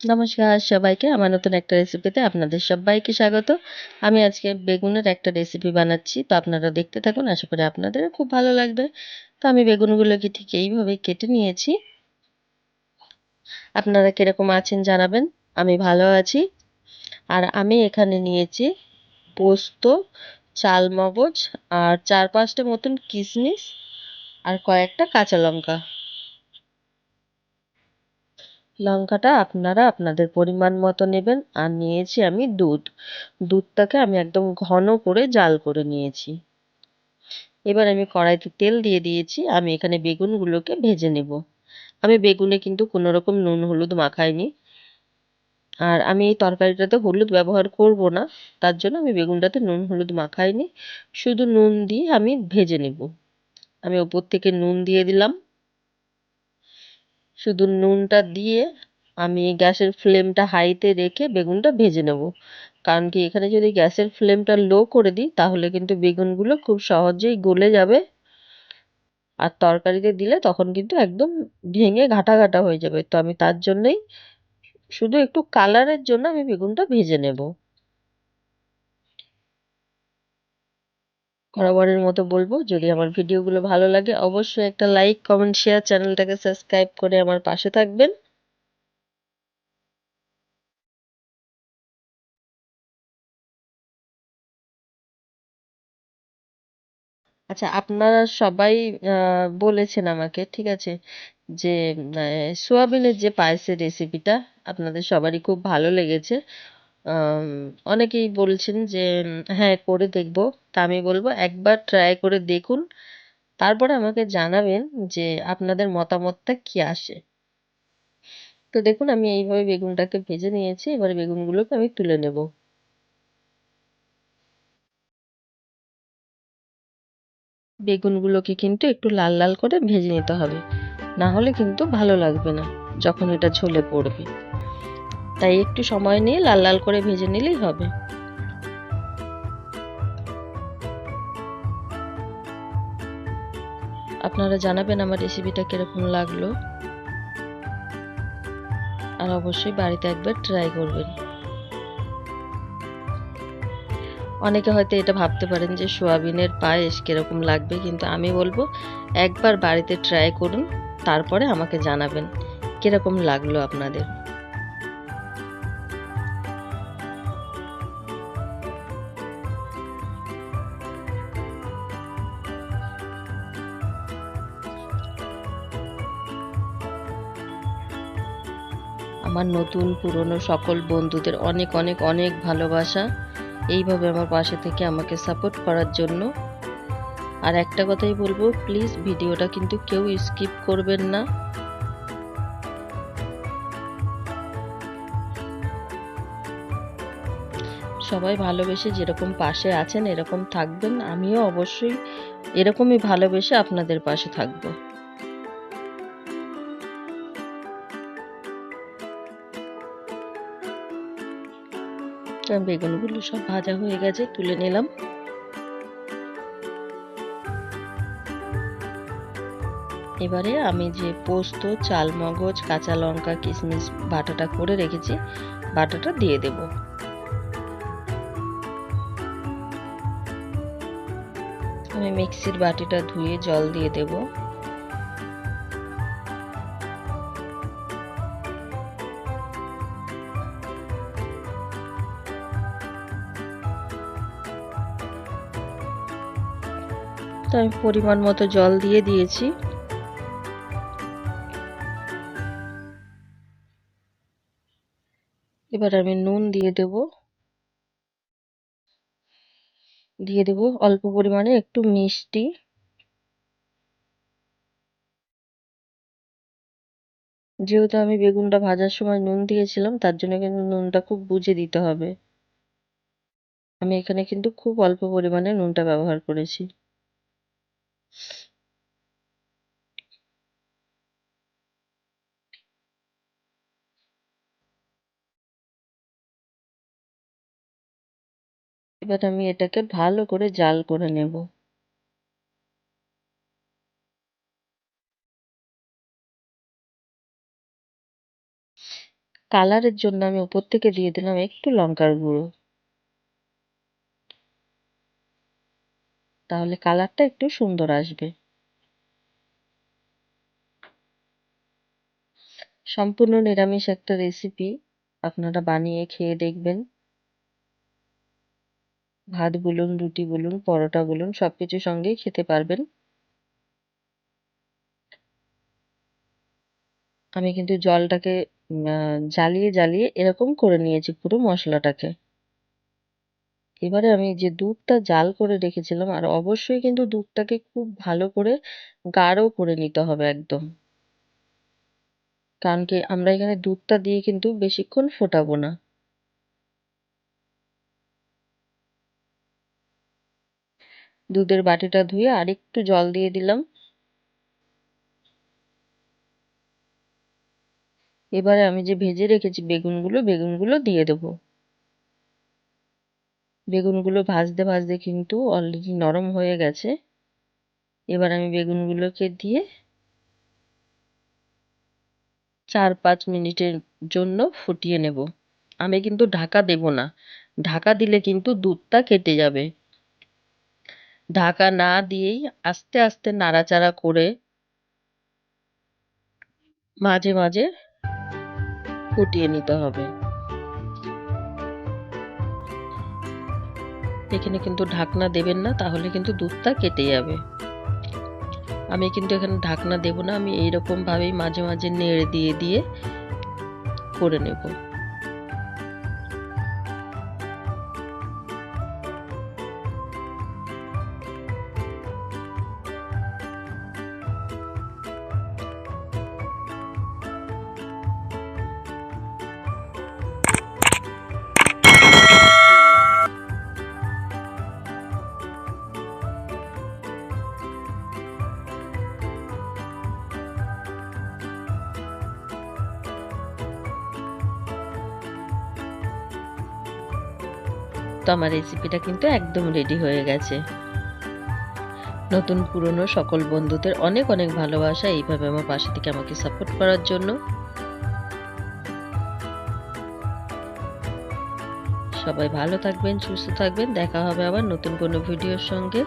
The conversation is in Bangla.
নমস্কার সবাইকে আমার নতুন একটা রেসিপিতে আপনাদের সবাইকে স্বাগত। আমি আজকে বেগুনের একটা রেসিপি বানাচ্ছি, তো আপনারা দেখতে থাকুন, আশা করি আপনাদের খুব ভালো লাগবে। তো আমি বেগুনগুলোকে ঠিক এইভাবে কেটে নিয়েছি। আপনারা কীরকম আছেন জানাবেন, আমি ভালো আছি। আর আমি এখানে নিয়েছি পোস্ত চাল মগজ আর চার পাঁচটা মতন কিশমিশ আর কয়েকটা কাঁচা লঙ্কা। লঙ্কাটা আপনারা আপনাদের পরিমাণ মতো নেবেন। আর নিয়েছি আমি দুধ। দুধটাকে আমি একদম ঘন করে জাল করে নিয়েছি। এবার আমি কড়াইতে তেল দিয়ে দিয়েছি। আমি এখানে বেগুনগুলোকে ভেজে নেব। আমি বেগুনে কিন্তু কোনো রকম নুন, হলুদ মাখাইনি। আর আমি এই তরকারিটাতে হলুদ ব্যবহার করব না। তার জন্য আমি বেগুনটাতে নুন, হলুদ মাখাইনি। শুধু নুন দিয়ে আমি ভেজে নেব। আমি ওপর থেকে নুন দিয়ে দিলাম। শুধু নুনটা দিয়ে আমি গ্যাসের ফ্লেমটা হাইতে রেখে বেগুনটা ভেজে নেব। কারণ কি, এখানে যদি গ্যাসের ফ্লেমটা লো করে দিই, তাহলে কিন্তু বেগুনগুলো খুব সহজেই গলে যাবে। আর তরকারিতে দিলে তখন কিন্তু একদম ভেঙে ঘাটা ঘাটা হয়ে যাবে। তো আমি তার জন্যই শুধু একটু কালারের জন্য আমি বেগুনটা ভেজে নেব। বরাবরের মতো বলব, যদি আমার ভিডিওগুলো ভালো লাগে অবশ্যই একটা লাইক, কমেন্ট শেয়ার চ্যানেলটাকে সাবস্ক্রাইব করে আমার পাশে থাকবেন। আচ্ছা আপনারা সবাই বলেছেন আমাকে, ঠিক আছে, যে সোয়াবিনের যে পায়েসের রেসিপিটা আপনাদের সবারই খুব ভালো লেগেছে। অনেকেই বলছেন যে হ্যাঁ করে দেখব। তা আমি বলব, একবার ট্রাই করে দেখুন। তারপরে আমাকে জানাবেন যে আপনাদের মতামতটা কি আসে। তো দেখুন, আমি এইভাবে বেগুনটাকে ভেজে নিয়েছি। এবারে বেগুনগুলোকে আমি তুলে নেব। বেগুনগুলোকে কিন্তু একটু লাল লাল করে ভেজে নিতে হবে। না হলে কিন্তু ভালো লাগবে না, যখন এটা ঝোলে পড়বে। তাই একটু সময় নিয়ে লাল লাল করে ভেজে নিলেই হবে। আপনারা জানাবেন আমার রেসিপিটা কীরকম লাগল। আর অবশ্যই বাড়িতে একবার ট্রাই করবেন। অনেকে হয়তো এটা ভাবতে পারেন যে সোয়াবিনের পায়েস কীরকম লাগবে, কিন্তু আমি বলব একবার বাড়িতে ট্রাই করুন, তারপরে আমাকে জানাবেন কীরকম লাগল আপনাদের। আমার নতুন, পুরনো সকল বন্ধুদের অনেক অনেক অনেক ভালোবাসা। এইভাবে আমার পাশে থেকে আমাকে সাপোর্ট করার জন্য। আর একটা কথাই বলব প্লিজ ভিডিওটা কিন্তু কেউ স্কিপ করবেন না। সবাই ভালোবেসে যেরকম পাশে আছেন, এরকম থাকবেন। আমিও অবশ্যই এরকমই ভালোবেসে আপনাদের পাশে থাকব। বেগুনগুলো সব ভাজা হয়ে গেছে, তুলে নিলাম। এবারে আমি যে পোস্ত চাল মগজ কাঁচা লঙ্কা, কিশমিশ বাটাটা করে রেখেছি, বাটাটা দিয়ে দেব। আমি মিক্সির বাটিটা ধুয়ে জল দিয়ে দেবো। তো আমি পরিমাণ মতো জল দিয়ে দিয়েছি। এবার আমি নুন দিয়ে দেব। দিয়ে দেব অল্প পরিমাণে একটু মিষ্টি। যেহেতু আমি বেগুনটা ভাজার সময় নুন দিয়েছিলাম, তার জন্য কিন্তু নুনটা খুব বুঝে দিতে হবে। আমি এখানে কিন্তু খুব অল্প পরিমাণে নুনটা ব্যবহার করেছি। এবার আমি এটাকে ভালো করে জাল করে নেব। কালারের জন্য আমি উপর থেকে দিয়ে দিলাম একটু লঙ্কার গুঁড়ো। তাহলে কালারটা একটু সুন্দর আসবে। সম্পূর্ণ নিরামিষ একটা রেসিপি আপনারা বানিয়ে খেয়ে দেখবেন। ভাত বলুন, রুটি বলুন, পরোটা বলুন, সবকিছুর সঙ্গেই খেতে পারবেন। আমি কিন্তু জলটাকে জ্বালিয়ে জ্বালিয়ে এরকম করে নিয়েছি পুরো মশলাটাকে। এবারে আমি যে দুধটা জাল করে রেখেছিলাম, আর অবশ্যই কিন্তু দুধটাকে খুব ভালো করে গাঢ় করে নিতে হবে একদম। কারণ কি, আমরা এখানে দুধটা দিয়ে কিন্তু বেশিক্ষণ ফোটাবো না। দুধের বাটিটা ধুয়ে আরেকটু জল দিয়ে দিলাম। এবারে আমি যে ভেজে রেখেছি বেগুনগুলো বেগুনগুলো দিয়ে দেবো। বেগুনগুলো ভাজতে ভাজতে কিন্তু অলরেডি নরম হয়ে গেছে। এবার আমি বেগুনগুলোকে দিয়ে চার পাঁচ মিনিটের জন্য ফুটিয়ে নেব। আমি কিন্তু ঢাকা দেব না। ঢাকা দিলে কিন্তু দুধটা কেটে যাবে। ঢাকা না দিয়েই আস্তে আস্তে নাড়াচাড়া করে মাঝে মাঝে ফুটিয়ে নিতে হবে। এখানে কিন্তু ঢাকনা দেবেন না, তাহলে কিন্তু দুধটা কেটে যাবে। আমি কিন্তু এখানে ঢাকনা দেব না, আমি এইরকমভাবেই মাঝে মাঝে নেড়ে দিয়ে দিয়ে করে নেব। তো আমার রেসিপিটা কিন্তু একদম রেডি হয়ে গেছে। নতুন পুরনো সকল বন্ধুদের অনেক অনেক ভালোবাসা এইভাবে আমার পাশে থেকে আমাকে সাপোর্ট করার জন্য। সবাই ভালো থাকবেন, সুস্থ থাকবেন। দেখা হবে আবার নতুন কোনো ভিডিওর সঙ্গে।